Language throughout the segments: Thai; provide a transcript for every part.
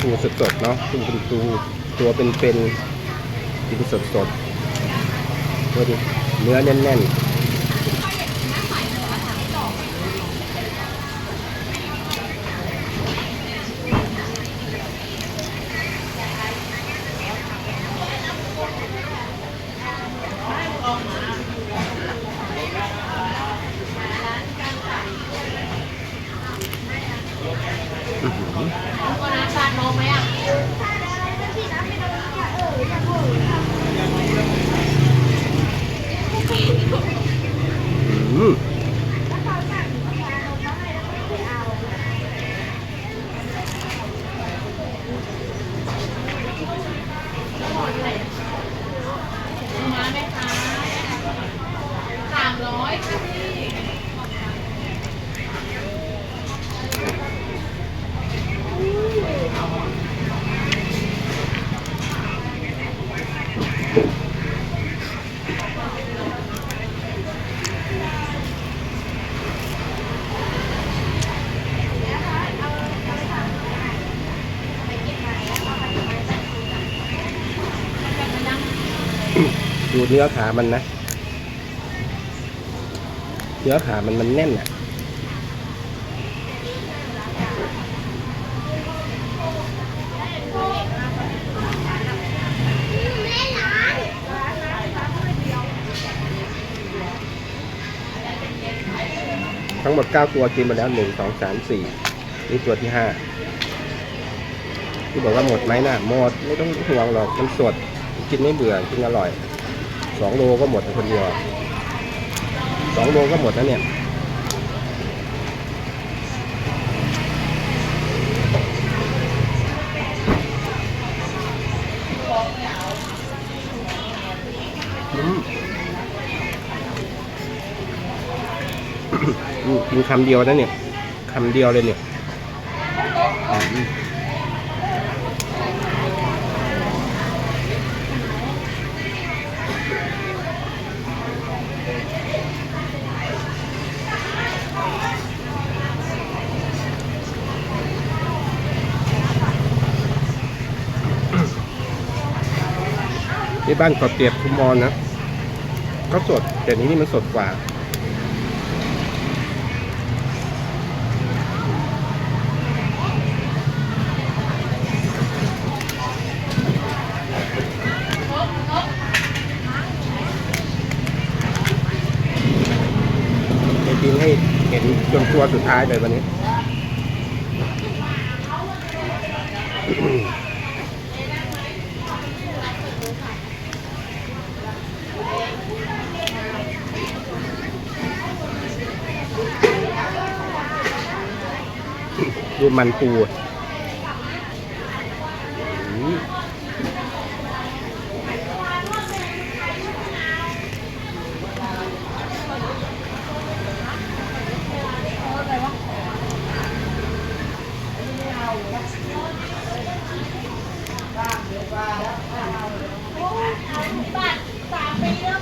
ปูสดๆเนาะปูเป็นปูตัวเป็นๆกินสดๆดูดิเนื้อแน่นๆ อื้อหืออืม ดูเนื้อขามันนะ เนื้อขามันมันแน่นอะทั้งหมด 9 ตัวกินมาแล้ว 1 2 3 4 นี่ตัวที่ 5 ที่บอกว่าหมดไหมนะหมด ไม่ต้องห่วงหรอก มันสด กินไม่เบื่อ กินอร่อย 2โลก็หมดคนเดียว2โลก็หมดแล้วเนี่ยอือกินคำเดียวนะเนี่ยคำเดียวเลยเนี่ย ที่บ้านขอเตียบคุมมอนนะก็สดแต่นี้นี่มันสดกว่าจะกินให้เห็นจนตัวสุดท้ายเลยวันนี้ ดูปมันปูอะอืมปีแล้ว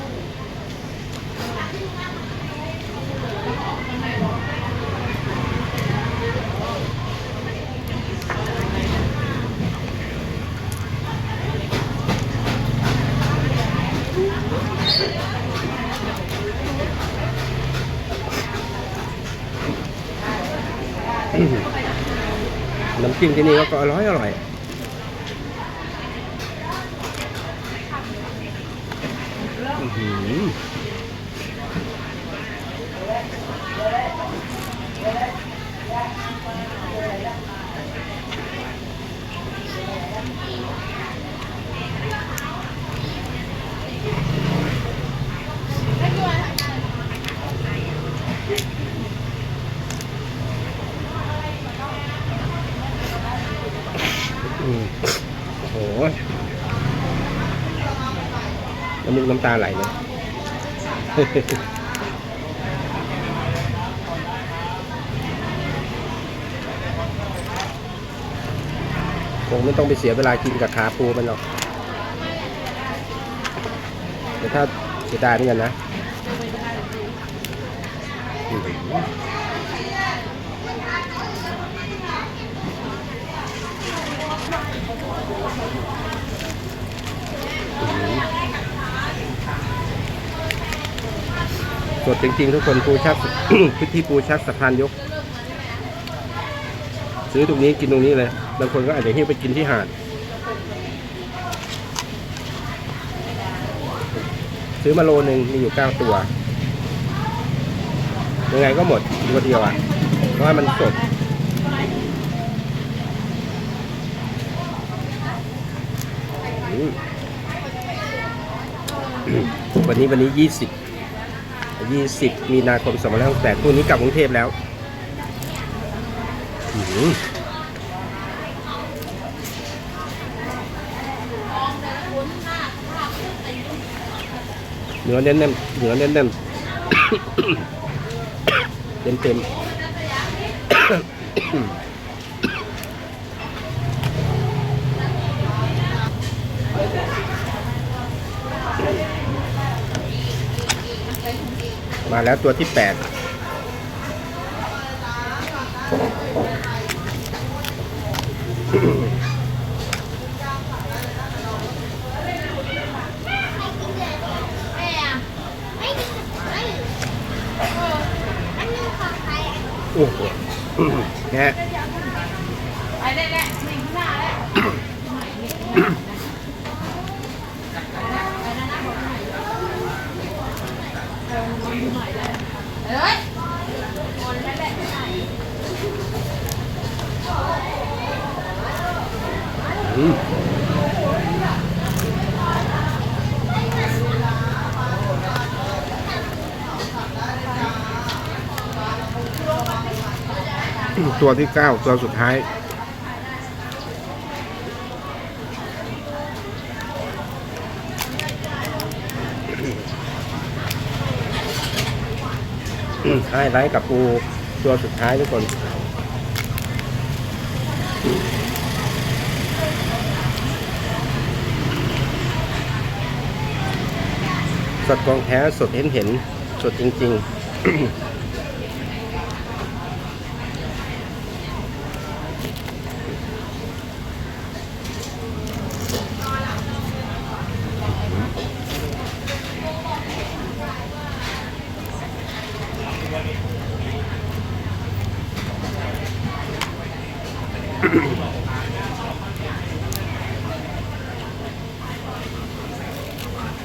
น้ำจิ้มที่นี่ก็อร่อยอร่อยอื้อหืออืมโอ้โห น้ำมุกน้ำตาไหลเลยคงไม่ต้องไปเสียเวลากินกับขาปูมันหรอกแต่ถ้าเสียดายเหมือนกันนะอื้อหือ ส ดจริงๆ ทุกคนปูชักพื้นที่ปูชักสะพานยก ซื้อตรงนี้กินตรงนี้เลยบางคนก็อาจจะหิ้วไปกินที่หาดซื้อมาโลหนึ่งมีอยู่เก้าตัว ยังไงก็หมดตัวเดียวอะ เพราะว่ามันสดวันนี้วันนี้ยี่สิบ ยี่สิบมีนาคมสองพันห้าร้อยหกสิบแปดคู่นี้กลับกรุงเทพแล้วอื้อเนื้อแน่นๆเนื้อแน่นๆเต็มเต็ม มาแล้วตัวที่แปด แม่อะไม่ไม่เอออันนึงของใครอะ โอ้โหนะฮะ ไปได้แล้วหนึ่งหน้าแล้ว เอ้ย อืม ตัวที่เก้าตัวสุดท้ายไฮไลท์กับปูตัวสุดท้ายทุกคนสดกองแท้สดเห็นเห็นสดจริง ๆ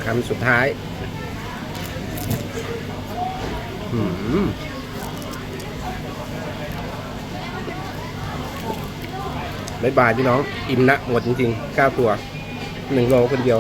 คำสุดท้ายอืมบายบายพี่น้อง อิ่มนะ หมดจริงๆ 9 ตัว 1 โลคนเดียว